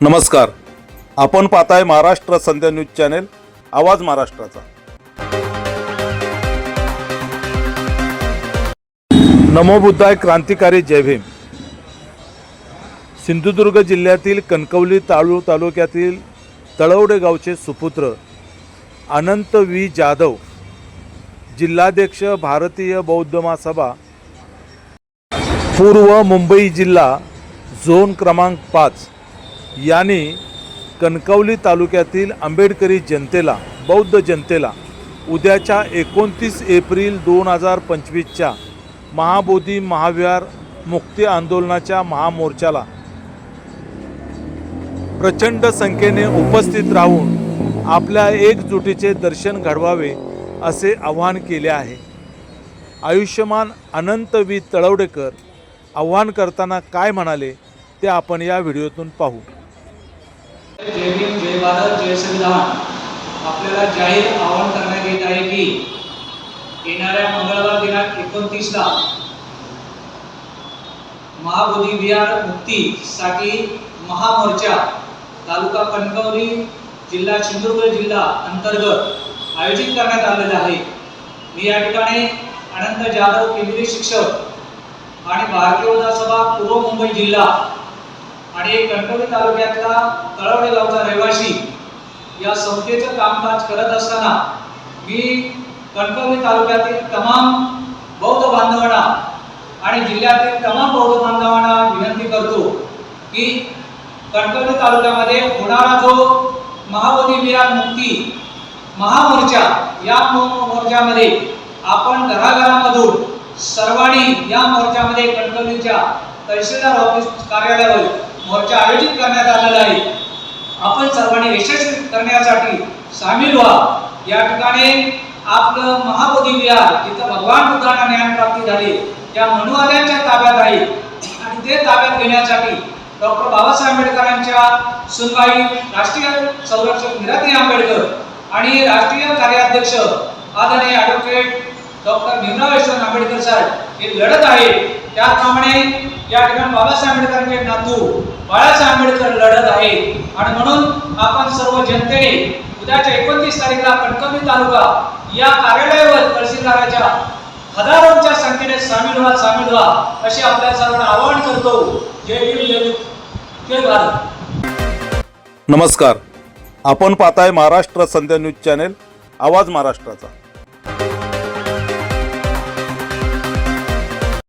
नमस्कार. आपण पाहताय महाराष्ट्र संध्या न्यूज चॅनेल आवाज महाराष्ट्राचा. नमो बुद्धाय क्रांतिकारी जय भीम. सिंधुदुर्ग जिल्ह्यातील कणकवली ताळू तालुक्यातील तळवडे गावचे सुपुत्र अनंत वी जाधव जिल्हाध्यक्ष भारतीय बौद्ध महासभा पूर्व मुंबई जिल्हा झोन क्रमांक पाच. यांनी कणकवली तालुक्यातील आंबेडकरी जनतेला बौद्ध जनतेला उद्याच्या एकोणतीस एप्रिल दोन हजार पंचवीसच्या महाबोधी महाविहार मुक्ती आंदोलनाच्या महामोर्चाला प्रचंड संख्येने उपस्थित राहून आपल्या एकजुटीचे दर्शन घडवावे असे आवाहन केले आहे. आयुष्यमान अनंत वी तळवडेकर आव्हान करताना काय म्हणाले ते आपण या व्हिडिओतून पाहू. जय भीम भारत जय संविधान आपल्याला जाहीर आवाहन करण्यात येत आहे की येणाऱ्या मंगळवार दिनांक एकोणतीसला महाबोधी विहार मुक्तीसाठी महामोर्चा तालुका कणकवली जिल्हा सिंधुदुर्ग जिल्हा अंतर्गत आयोजित करण्यात आलेला आहे. मी या ठिकाणी अनंत जाधव केंद्रीय शिक्षक आणि भारतीय सभा पूर्व मुंबई जिल्हा आणि कणकवली तालुक्यातला तळवडे गावचा रहिवासी या संस्थेचं कामकाज करत असताना मी कणकवली तालुक्यातील तमाम बौद्ध बांधवांना आणि जिल्ह्यातील तमाम बौद्ध बांधवांना विनंती करतो की कणकवली तालुक्यामध्ये होणारा जो महाबोधी विहार मुक्ती महामोर्चा या मोर्चामध्ये आपण घराघरामधून सर्वांनी या मोर्चामध्ये कणकवलीच्या तहसीलदार ऑफिस कार्यालयावर मोर्चा आयोजित करण्यात आलेला आहे. आपण सर्वांनी यशस्वी करण्यासाठी सामील व्हा. या ठिकाणी आपलं महाबोधी विहार जिथं भगवान बुद्धांना ज्ञान प्राप्ती झाली त्या मनुवाद्यांच्या ताब्यात आहे. आणि ते ताब्यात घेण्यासाठी डॉक्टर बाबासाहेब आंबेडकरांच्या सुनबाई राष्ट्रीय संरक्षक मीराताई आंबेडकर आणि राष्ट्रीय कार्याध्यक्ष आदरणीय ॲडव्होकेट डॉक्टर भीमराव यशवंत आंबेडकर साहेब हे लढत आहे. त्याचप्रमाणे या ठिकाणी बाबासाहेब आंबेडकरांचे नातू बाळासाहेब आंबेडकर लढत आहे. आणि म्हणून आपण सर्व जनतेने उद्याच्या एकोणतीस तारीखला कणकवली तालुका या कार्यालयावर तहसीलदाराच्या हजारोंच्या संख्येने सामील व्हा सामील व्हा असे आपल्या सर्वांना आवाहन करतो. जय भीम जय जय भारत. नमस्कार. आपण पाहताय महाराष्ट्र संध्या न्यूज चॅनेल आवाज महाराष्ट्राचा.